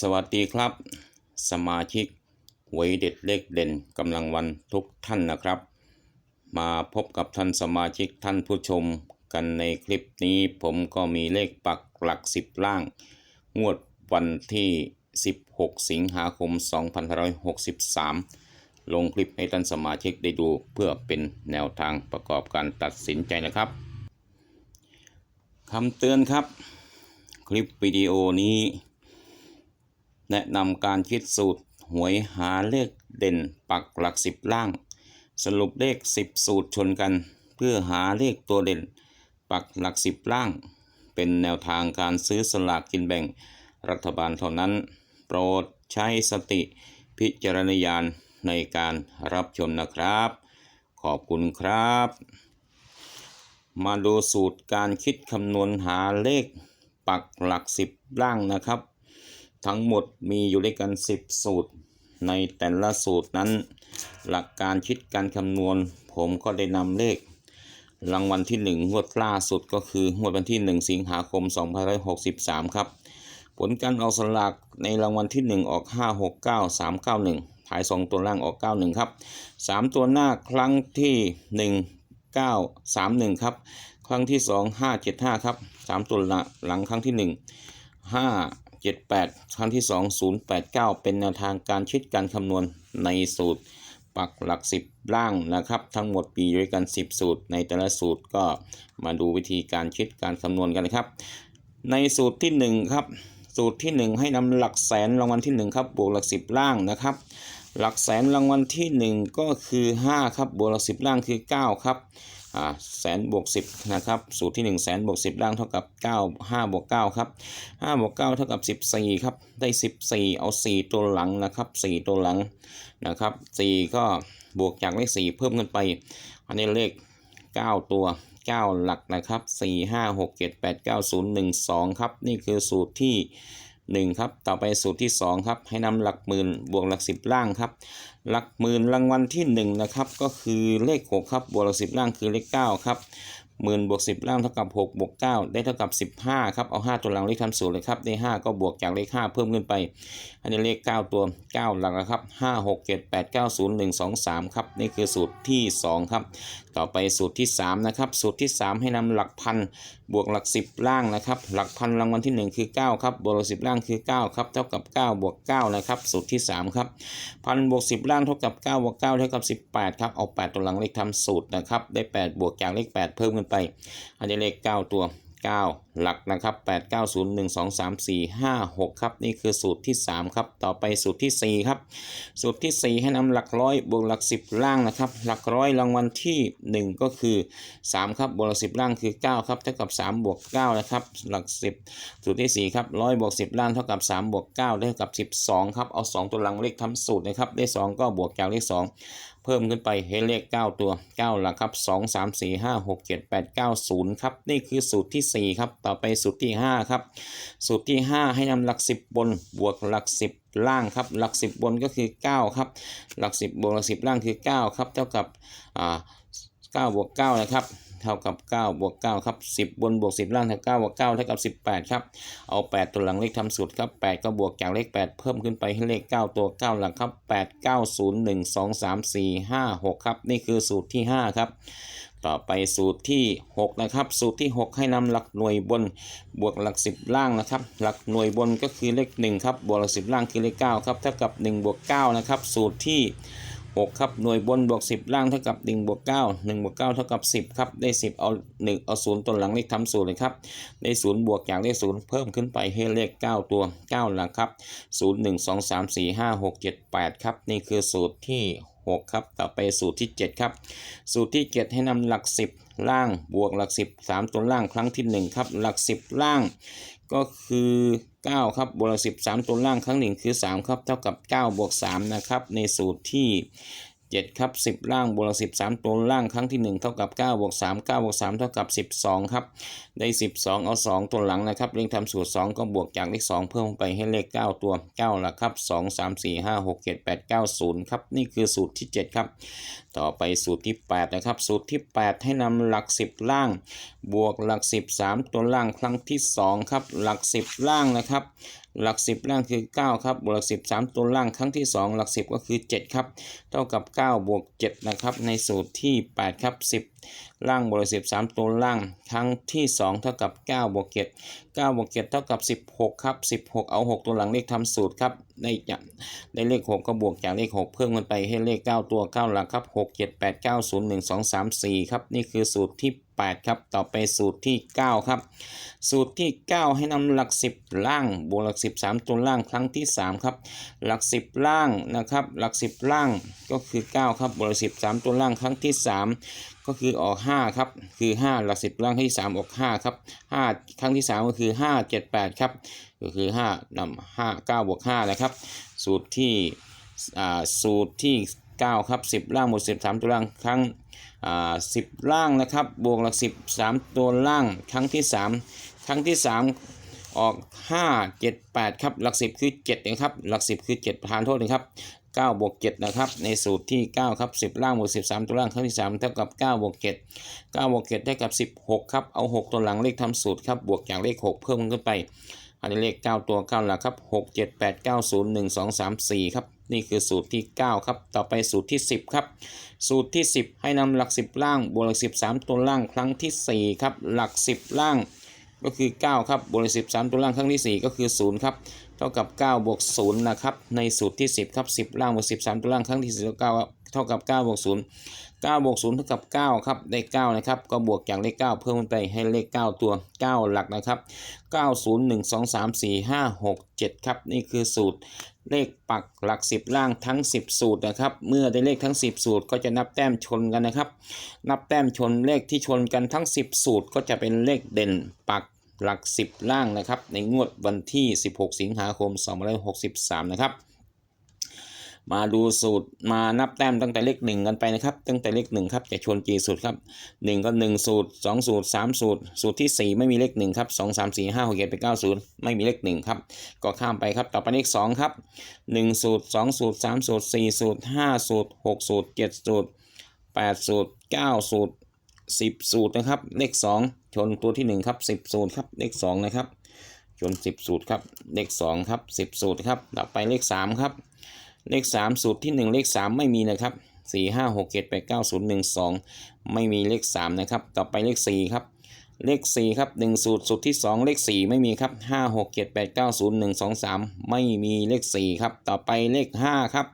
สวัสดีครับ สมาชิกหวยเด็ดเลขเด่นกำลังวันทุกท่านนะครับ มาพบกับท่านสมาชิกท่านผู้ชมกันในคลิปนี้ผมก็มีเลขปักหลักสิบล่าง งวดวันที่ 16 สิงหาคม 2563 ลงคลิปให้ท่านสมาชิกได้ดูเพื่อเป็นแนวทางประกอบการตัดสินใจนะครับคำเตือนครับ คลิปวิดีโอนี้ แนะนำการคิดสูตร หวยหาเลขเด่นปักหลักสิบล่าง สรุปเลขสิบสูตรชนกัน เพื่อหาเลขตัวเด่น ปักหลักสิบล่าง เป็นแนวทางการซื้อสลากกินแบ่งรัฐบาลเท่านั้น โปรดใช้สติพิจารณญาณในการรับชมนะครับ ขอบคุณครับ มาดูสูตรการคิดคำนวณหาเลขปักหลักสิบล่างนะครับ ทั้งหมดมีอยู่ด้วยกัน 10 สูตร ในแต่ละสูตรนั้น หลักการคิดการคำนวณ ผมก็ได้นำเลข รางวัลที่1งวดล่าสุดก็คืองวดวันที่ 1 สิงหาคม2563 ครับ ผลการออกสลากในรางวัลที่ 1 ออก 569 391ถ่าย 2 ตัวล่างออก 91 ครับ 3 ตัวหน้าครั้งที่ 1 9 3 1 ครับ ครั้งที่ 2 5 7 5 ครับ 3 ตัวหลังครั้งที่ 1 5 7 8 ครั้งที่ 2 0 8 9 เป็นแนวทางการคิดการคำนวณในสูตร ปักหลัก 10 ล่างนะครับ ทั้งหมดมีด้วยกัน 10 สูตร ในแต่ละสูตรก็มาดูวิธีการคิดการคำนวณกันนะครับ ในสูตรที่ 1 ครับ สูตรที่ 1 ให้นำหลักแสนรางวัลที่ 1 ครับ บวกหลัก 10 ล่างนะครับ หลักแสนรางวัลที่ 1 ก็คือ 5 ครับ บวกหลัก 10 ล่างคือ 9 ครับ แสนบวก10นะครับสูตรที่1แสนบวก10ล่างเท่ากับ9 5บวก9ครับ5บวก9เท่ากับ14ครับได้14เอา4ตัวหลังนะครับ4ตัวหลังนะครับ4ก็บวกจากเลข4เพิ่มขึ้นไป อันนี้เลข9ตัว9หลักนะครับ4 5 6 7 8 9 0 1 2ครับนี่คือสูตรที่ 1ครับต่อไปสูตรที่ 2 ครับ ให้นำหลักหมื่นบวกหลัก 10 ล่างครับ หลักหมื่นรางวัลที่1นะครับก็คือเลข6ครับบวกหลัก10 ล่างคือเลข9ครับหมื่นบวก10 ล่างเท่ากับ6บวก9ได้เท่ากับ 15ครับเอา5ตัวหลังเลขทำสูตรเลยครับได้5ก็บวกจากเลข5เพิ่มขึ้นไป อันนี้เลข 9 ตัว 9 หลักนะครับ5 6 7 8 9 0 1 2 3ครับนี่คือสูตรที่ 2 ครับ ต่อไปสูตรที่ 3 นะครับ สูตรที่ 3 ให้นำหลักพัน บวกหลัก 10 ล่างนะครับ หลักพันรางวัลที่ 1 คือ 9 ครับบวกหลัก10ล่างคือ 9 ครับ เท่ากับ 9 บวก 9 นะครับ สูตรที่ 3 ครับพันบวก 10 ล่างเท่ากับ 9 บวก 9 เท่ากับ 18 ครับ เอา 8 ตัวหลังเลขทำสูตรนะครับ ได้ 8 บวกจากเลข 8 เพิ่มขึ้นไปอันนี้เลข 9 ตัว 9 หลักนะครับ 8 9 0 1 2 3 4 5 6 ครับ นี่คือสูตรที่ 3 ครับ ต่อไปสูตรที่ 4 ครับ สูตรที่ 4 ให้นำหลักร้อยบวกหลัก 10 ล่างนะครับ หลักร้อยรางวัลที่ 1 ก็คือ 3 ครับบวกหลัก 10 ล่างคือ 9 ครับ เท่ากับ 3 บวก 9 นะครับ หลัก 10 สูตรที่ 4 ครับร้อยบวก 10 ล่างเท่ากับ 3 บวก 9 ได้เท่ากับ 12 ครับ เอา 2 ตัวหลังเลขทำสูตรนะครับ ได้ 2 ก็บวกจากเลข 2 เพิ่มขึ้นไปให้เลข 9 ตัว 9หลักครับ2 3 4 5 6 7 8 9 0ครับนี่คือสูตรที่ 4 ครับต่อไปสูตรที่ 5 ครับ สูตรที่ 5 ให้นำหลัก 10 บนบวกหลัก 10 ล่างครับหลัก 10 บนก็คือ 9 ครับ หลัก 10 บวกหลัก 10 ล่างคือ 9 ครับ เท่ากับอ่า9บวก9นะครับ เท่ากับ9บวก9ครับ10 บนบวก 10 ล่างเท่า9บวก9เท่ากับ 18 ครับ เอา 8 ตัวหลังเลขทำสูตรครับ 8 ก็บวกจากเลข 8 เพิ่มขึ้นไปให้เลข 9 ตัว 9 หลังครับ 8 9 0 1 2 3 4 5 6 ครับ นี่คือสูตรที่ 5 ครับ ต่อไปสูตรที่ 6 นะครับ สูตรที่ 6 ให้นำหลักหน่วยบนบวกหลัก 10 ล่างนะครับ หลักหน่วยบนก็คือเลข 1 ครับ บวกหลัก 10 ล่างคือเลข 9 ครับ เท่ากับ 1 บวก 9 นะครับ สูตรที่ 6 ครับ หน่วยบนบวก 10 ล่างเท่ากับ 1 บวก 9 1 บวก 9 เท่ากับ 10 ครับ ได้ 10 เอา 1 เอา 0ตัวหลังเลขทำสูตรเลยครับ ได้ 0 บวกจากเลข0 เพิ่มขึ้นไปให้เลข 9 ตัว 9 หลักครับ 0 1 2 3 4 5 6 7 8 ครับ นี่คือสูตรที่ 6 ครับ ต่อไปสูตรที่ 7 ครับ สูตรที่ 7 ให้นำหลัก 10 ล่าง บวกหลัก 10 3 ตัวล่างครั้งที่ 1 ครับ หลัก 10 ล่าง ก็คือ 9 ครับบวกสิบสามตัวล่างครั้งหนึ่งคือ 3 ครับ เท่ากับ 9 บวก 3 นะครับ ในสูตรที่ 7ครับ10 ล่างบวกหลัก10 3ตัวล่างครั้งที่ 1 เท่ากับ9บวก3 9บวก3เท่ากับ 12 ครับ ได้ 12 เอา 2 ตัวหลังนะครับเรียงทำสูตร 2 ก็บวกจากเลข2เพิ่มไปให้เลข 9 ตัว9ลักครับ 2 3 4 5 6 7 8 9 0 ครับ นี่คือสูตรที่ 7 ครับ ต่อไปสูตรที่ 8 นะครับ สูตรที่ 8 ให้นำหลัก 10 ล่าง บวกหลัก 10 3 ตัวล่างครั้งที่ 2 ครับ หลัก 10 ล่างนะครับ หลัก 10 ล่างคือ 9 ครับบวกหลัก 10 3 ตัวล่างครั้งที่ 2 หลัก 10 ก็คือ 7 ครับ เท่ากับ 9 บวก 7 นะครับ ในสูตรที่ 8 ครับ 10ล่างบวกหลัก10 3ตัวล่างครั้งที่ 2 เท่ากับ9บวก7 9บวก7เท่ากับ 16 ครับ 16 เอา 6 ตัวหลังเลขทำสูตรครับได้จะได้เลข 6 ก็บวกจากเลข 6 เพิ่มกันไปให้เลข 9 ตัว 9 หลักครับ 6 7 8 9 0 1 2 3 4 ครับ นี่คือสูตรที่ 8 ครับ ต่อไปสูตรที่ 9 ครับ สูตรที่ 9 ให้นำหลัก 10 ล่าง บวกหลัก 13 ตัวล่างครั้งที่ 3 ครับ หลัก 10 ล่างนะครับ หลัก 10 ล่างก็คือ 9 ครับ บวกหลัก 13 ตัวล่างครั้งที่ 3 ก็คือออก 5 ครับ คือ 5 หลัก10ล่างครั้งที่ 3 ออก 5 ครับ 5 ครั้งที่ 3 ก็คือ 5 7 8 ครับ ก็คือ5นำ5 9บวก5นะครับ สูตรที่อ่าสูตรที่ 9 ครับ 10 ล่างบวก13 ตัวล่างครั้งอ่า10 ล่างนะครับ บวกหลัก10 3 ตัวล่างครั้งที่ 3 ครั้งที่ 3 ออก 5 7 8 ครับ หลัก 10 คือ7นะครับ หลัก 10 คือ 7 ทานโทษนะครับ 9บวก7นะครับในสูตรที่9ครับ10 ล่างบวก13 ตัวล่างครั้งที่ 3 เท่ากับ9บวก7 9บวก7เท่ากับ 16 ครับ เอา 6 ตัวหลังเลขทำสูตรครับบวกจากเลข 6 เพิ่มขึ้นไปอันนี้เลข 9 ตัว9หลักครับ 6 7 8 9 0 1 2 3 4 ครับ นี่คือสูตรที่ 9 ครับ ต่อไปสูตรที่ 10 ครับ สูตรที่ 10 ให้นำหลัก 10 ล่างบวกหลัก 13 ตัวล่างครั้งทีสี่4 ครับ หลัก 10 ล่างก็คือ 9 ครับบวกหลัก10 3ตัวล่างครั้งที่ 4 ก็คือ 0 ครับ เท่ากับ9บวก0นะครับในสูตรที่ 10ครับ10 ล่างบวก13 ตัวล่างครั้งที่4เท่ากับ9เท่ากับ9บวก0 9บวก0เท่ากับ9ครับได้9นะครับก็บวกจากเลข9เพิ่มไปให้เลข 9 ตัว 9 หลักนะครับ 9 0 1 2 3 4 5 6 7 ครับ นี่คือสูตรเลขปักหลัก 10 ล่างทั้ง 10 สูตรนะครับ เมื่อได้เลขทั้ง 10 สูตรก็จะนับแต้มชนกันนะครับ นับแต้มชนเลขที่ชนกันทั้ง 10 สูตรก็จะเป็นเลขเด่นปัก หลัก 10 ล่างนะครับ ในงวดวันที่ 16 สิงหาคม 2563 นะครับ มาดูสูตรมานับแต้มตั้งแต่เลขหนึ่งกันไปนะครับ ตั้งแต่เลขหนึ่งครับจะชวนกี่สูตรครับหนึ่งก็หนึ่งสูตรสองสูตรสามสูตร สูตรที่สี่ไม่มีเลขหนึ่งครับสองสามสี่ห้าหกเจ็ดแปเก้าศูนย์ไม่มีเลขหนึ่งครับ ก็ข้ามไปครับ ต่อไปเลขสองครับหนึ่งสูตรสองสูตรสามสูตรสี่สูตรห้าสูตรหกสูตรเจ็ดสูตรแปดสูตรเก้าสูตร สิบสูตรนะครับ เลขสองชนตัวที่หนึ่งครับสิบสูตรครับเลขสองนะครับชนสิบสูตรครับเลขสองครับสิบสูตรครับต่อไปเลขสามครับเลข 3 สูตรที่ 1 เลข 3 ไม่มีนะครับ4 5 6 7 8 9 0 1 2 ไม่มีเลข 3 นะครับ ต่อไปเลข 4 ครับ เลข 4 ครับ 1 สูตรสูตรที่ 2 เลข 4 ไม่มีครับ 5 6 7 8 9 0 1 2 3 ไม่มีเลข 4 ครับ ต่อไปเลข 5 ครับ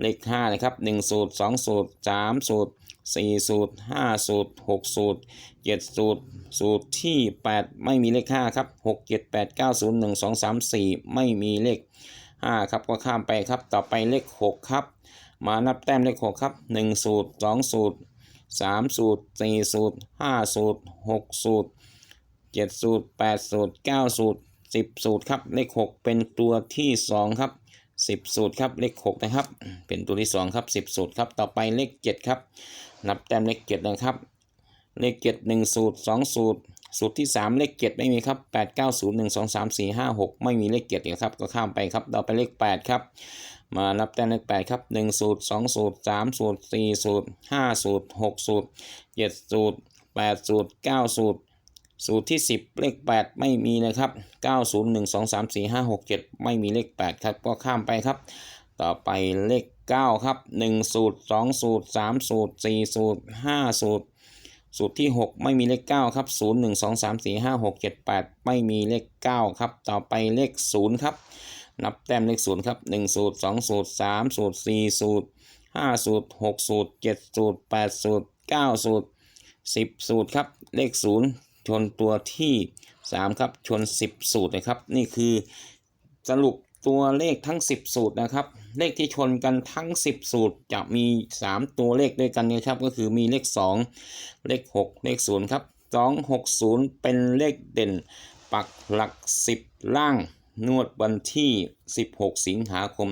เลข5นะครับ 1 สูตร 2 สูตร 3 สูตร สี่สูตรห้าสูตรหกสูตรเจ็ดสูตร สูตรที่แปดไม่มีเลขห้าครับหกเจ็ดแปดเก้าศูนย์หนึ่งสองสามสี่ไม่มีเลขห้าครับก็ข้ามไปครับต่อไปเลขหกครับ มานับแต้มเลขหกครับหนึ่งสูตรสองสูตรสามสูตรสี่สูตรห้าสูตรหกสูตรเจ็ดสูตรแปดสูตรเก้าสูตรสิบสูตรครับเลขหกเป็นตัวที่สองครับ 10สูตรครับเลข6นะครับ เป็นตัวที่2ครับ10สูตรครับต่อไปเลข7ครับ นับแต้มเลข7นะครับเลข7 1สูตร2สูตร สูตรที่3เลข7ไม่มีครับ8 9 0 1 2 3 4 5 6ไม่มีเลข7นะครับก็ข้ามไปครับต่อไปเลข8ครับมานับแต้มเลข8ครับ1สูตร2สูตร3สูตร4สูตร5สูตร6สูตร7สูตร8สูตร9สูตร สูตรที่ 10 เลข 8 ไม่มีนะครับ 9 0 1 2 3 4 5 6 7 ไม่มีเลข 8 ครับ ก็ข้ามไปครับ ต่อไปเลข 9 ครับ 1 สูตร 2 สูตร 3 สูตร 4 สูตร 5 สูตร สูตรที่ 6 ไม่มีเลข 9 ครับ 0 1 2 3 4 5 6 7 8 ไม่มีเลข 9 ครับ ต่อไปเลข 0 ครับ นับแต้มเลข 0 ครับ 1 สูตร 2 สูตร 3 สูตร 4 สูตร 5 สูตร 6 สูตร 7 สูตร 8 สูตร 9 สูตร10สูตรครับ เลข0 ชนตัวที่ 3 ครับ ชน 10 สูตรนะครับ นี่คือสรุปตัวเลขทั้ง 10 สูตรนะครับ เลขที่ชนกันทั้ง 10 สูตรจะมี 3 ตัวเลขด้วยกันนะครับ ก็คือมีเลข 2 เลข 6 เลข 0 ครับ 2 6 0 เป็นเลขเด่น ปักหลัก 10 ล่างนวดวันที่ 16 สิงหาคม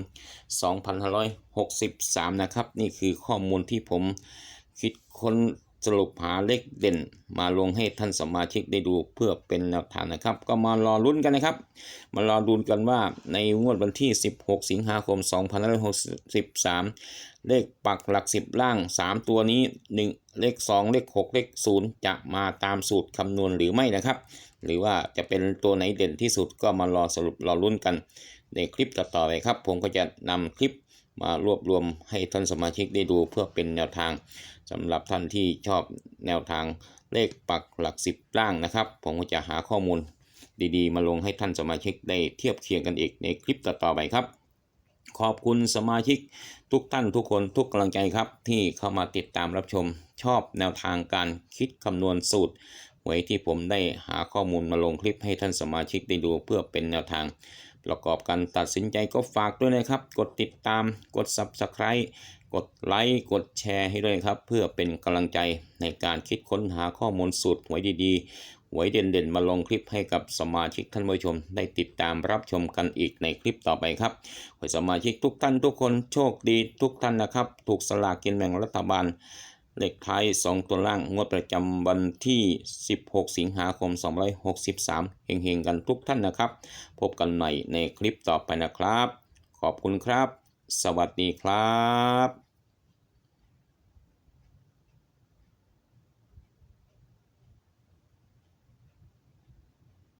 2563 นะครับ นี่คือข้อมูลที่ผมคิดค้น สรุปหาเลขเด่นมาลงให้ท่านสมาชิกได้ดูเพื่อเป็นแนวทางนะครับ ก็มารอลุ้นกันนะครับ มารอดูกันว่าในงวดวันที่ 16 สิงหาคม 2563 เลขปักหลักสิบล่าง 3 ตัวนี้ 1 เลข 2 เลข 6 เลข 0 จะมาตามสูตรคำนวณหรือไม่นะครับ หรือว่าจะเป็นตัวไหนเด่นที่สุดก็มารอสรุปรอลุ้นกัน ในคลิปต่อๆไปครับ ผมก็จะนำคลิปมารวบรวมให้ท่านสมาชิกได้ดูเพื่อเป็นแนวทาง สำหรับท่านที่ชอบแนวทางเลขปักหลักสิบล่างนะครับ ผมก็จะหาข้อมูลดีๆ มาลงให้ท่านสมาชิกได้เทียบเคียงกันอีกในคลิปต่อๆไปครับ ขอบคุณสมาชิกทุกท่านทุกคนทุกกำลังใจครับ ที่เข้ามาติดตามรับชมชอบแนวทางการคิดคำนวณสูตรหวยที่ผมได้หาข้อมูลมาลงคลิปให้ท่านสมาชิกได้ดูเพื่อเป็นแนวทาง ประกอบการตัดสินใจก็ฝากด้วยนะครับ กดติดตามกด Subscribe กดไลค์กดแชร์ให้ด้วยครับ เพื่อเป็นกำลังใจในการคิดค้นหาข้อมูลสูตรหวยดีๆหวยเด่นๆ มาลงคลิปให้กับสมาชิกท่านผู้ชม ได้ติดตามรับชมกันอีกในคลิปต่อไปครับขอสมาชิกทุกท่านทุกคนโชคดีทุกท่านนะครับ ถูกสลากกินแบ่งรัฐบาล เลขท้าย 2 ตัวล่าง งวดประจำวันที่ 16 สิงหาคม 263 เฮงๆ กันทุกท่านนะครับ พบกันใหม่ในคลิปต่อไปนะครับ ขอบคุณครับ สวัสดีครับ